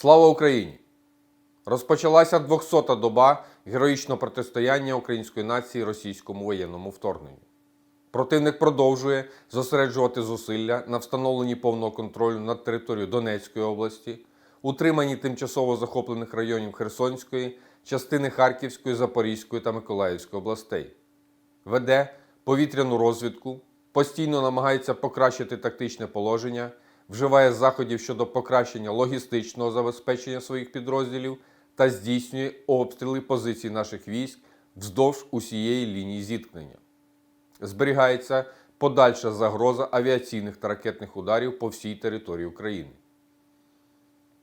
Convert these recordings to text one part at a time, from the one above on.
Слава Україні! Розпочалася 200-та доба героїчного протистояння української нації російському воєнному вторгненню. Противник продовжує зосереджувати зусилля на встановленні повного контролю над територією Донецької області, утриманні тимчасово захоплених районів Херсонської, частини Харківської, Запорізької та Миколаївської областей. Веде повітряну розвідку, постійно намагається покращити тактичне положення, вживає заходів щодо покращення логістичного забезпечення своїх підрозділів та здійснює обстріли позицій наших військ вздовж усієї лінії зіткнення. Зберігається подальша загроза авіаційних та ракетних ударів по всій території України.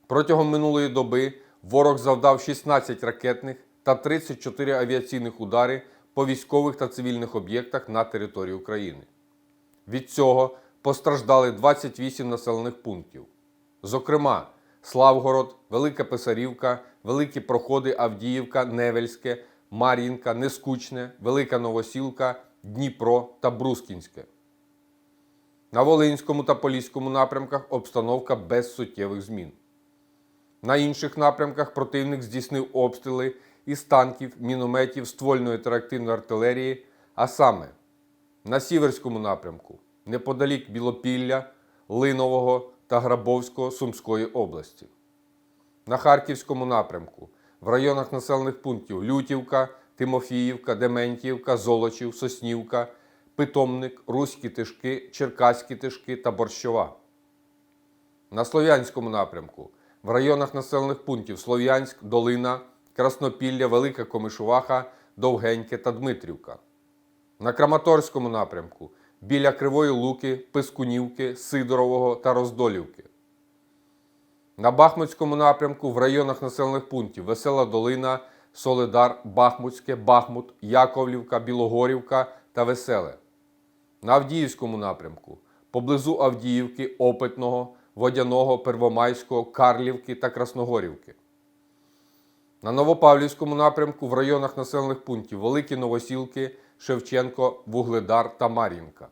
Протягом минулої доби ворог завдав 16 ракетних та 34 авіаційних удари по військових та цивільних об'єктах на території України. Від цього постраждали 28 населених пунктів. Зокрема, Славгород, Велика Писарівка, Великі Проходи, Авдіївка, Невельське, Мар'їнка, Нескучне, Велика Новосілка, Дніпро та Брускінське. На Волинському та Поліському напрямках обстановка без суттєвих змін. На інших напрямках противник здійснив обстріли із танків, мінометів, ствольної та реактивної артилерії, а саме на Сіверському напрямку, неподалік Білопілля, Линового та Грабовського Сумської області. На Харківському напрямку в районах населених пунктів Лютівка, Тимофіївка, Дементіївка, Золочів, Соснівка, Питомник, Руські Тишки, Черкаські Тишки та Борщова. На Слов'янському напрямку в районах населених пунктів Слов'янськ, Долина, Краснопілля, Велика Комишуваха, Довгеньке та Дмитрівка. На Краматорському напрямку біля Кривої Луки, Пискунівки, Сидорового та Роздолівки. На Бахмутському напрямку в районах населених пунктів Весела Долина, Солидар, Бахмутське, Бахмут, Яковлівка, Білогорівка та Веселе. На Авдіївському напрямку поблизу Авдіївки, Опитного, Водяного, Первомайського, Карлівки та Красногорівки. На Новопавлівському напрямку в районах населених пунктів Великі Новосілки, Шевченко, Вугледар та Мар'їнка.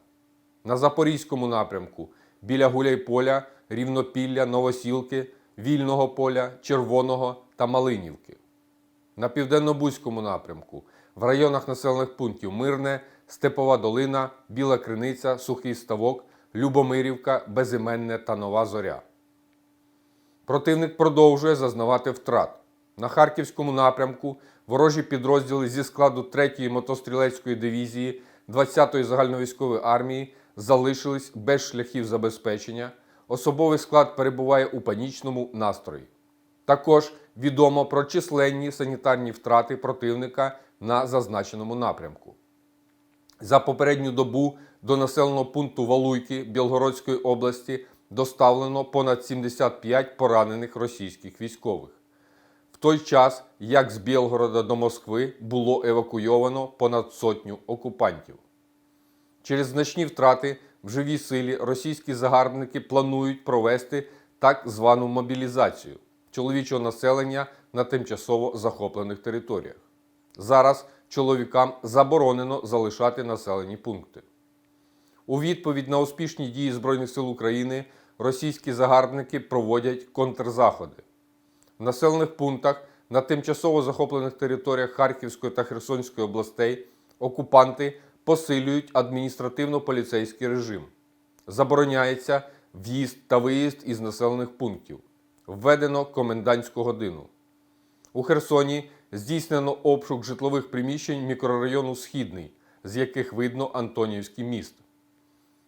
На Запорізькому напрямку біля Гуляйполя, Рівнопілля, Новосілки, Вільного поля, Червоного та Малинівки. На Південно-Бузькому напрямку в районах населених пунктів Мирне, Степова Долина, Біла Криниця, Сухий Ставок, Любомирівка, Безіменне та Нова Зоря. Противник продовжує зазнавати втрат. На Харківському напрямку ворожі підрозділи зі складу 3-ї мотострілецької дивізії 20-ї загальновійськової армії залишились без шляхів забезпечення. Особовий склад перебуває у панічному настрої. Також відомо про численні санітарні втрати противника на зазначеному напрямку. За попередню добу до населеного пункту Валуйки Білгородської області доставлено понад 75 поранених російських військових. Той час, як з Білгорода до Москви було евакуйовано понад сотню окупантів. Через значні втрати в живій силі російські загарбники планують провести так звану мобілізацію чоловічого населення на тимчасово захоплених територіях. Зараз чоловікам заборонено залишати населені пункти. У відповідь на успішні дії Збройних сил України російські загарбники проводять контрзаходи. В населених пунктах на тимчасово захоплених територіях Харківської та Херсонської областей окупанти посилюють адміністративно-поліцейський режим. Забороняється в'їзд та виїзд із населених пунктів. Введено комендантську годину. У Херсоні здійснено обшук житлових приміщень мікрорайону Східний, з яких видно Антонівський міст.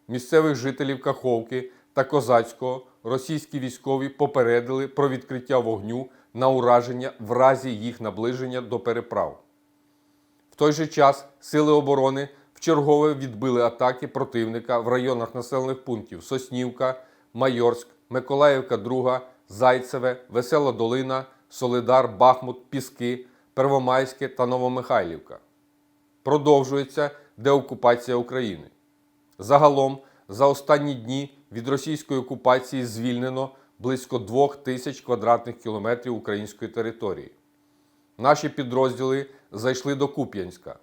Місцевих жителів Каховки та Козацького російські військові попередили про відкриття вогню на ураження в разі їх наближення до переправ. В той же час сили оборони вчергове відбили атаки противника в районах населених пунктів Соснівка, Майорськ, Миколаївка, 2, Зайцеве, Весела Долина, Солидар, Бахмут, Піски, Первомайське та Новомихайлівка. Продовжується деокупація України. Загалом за останні дні від російської окупації звільнено близько 2 тисяч квадратних кілометрів української території. Наші підрозділи зайшли до Куп'янська.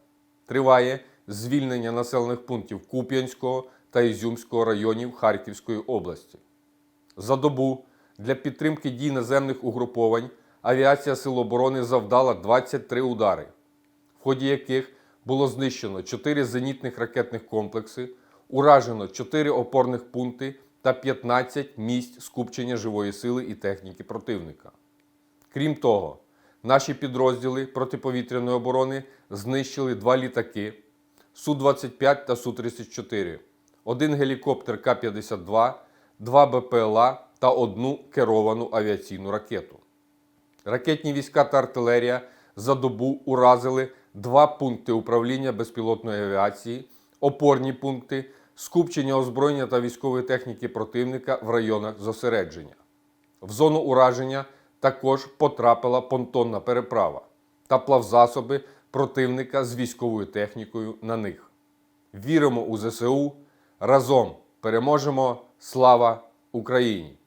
Триває звільнення населених пунктів Куп'янського та Ізюмського районів Харківської області. За добу Для підтримки дій наземних угруповань авіація Сил оборони завдала 23 удари, в ході яких було знищено 4 зенітних ракетних комплекси, уражено 4 опорних пункти та 15 місць скупчення живої сили і техніки противника. Крім того, наші підрозділи протиповітряної оборони знищили два літаки Су-25 та Су-34, один гелікоптер К-52, два БПЛА та одну керовану авіаційну ракету. Ракетні війська та артилерія за добу уразили два пункти управління безпілотної авіації, опорні пункти, скупчення озброєння та військової техніки противника в районах зосередження. В зону ураження також потрапила понтонна переправа та плавзасоби противника з військовою технікою на них. Віримо у ЗСУ. Разом переможемо! Слава Україні!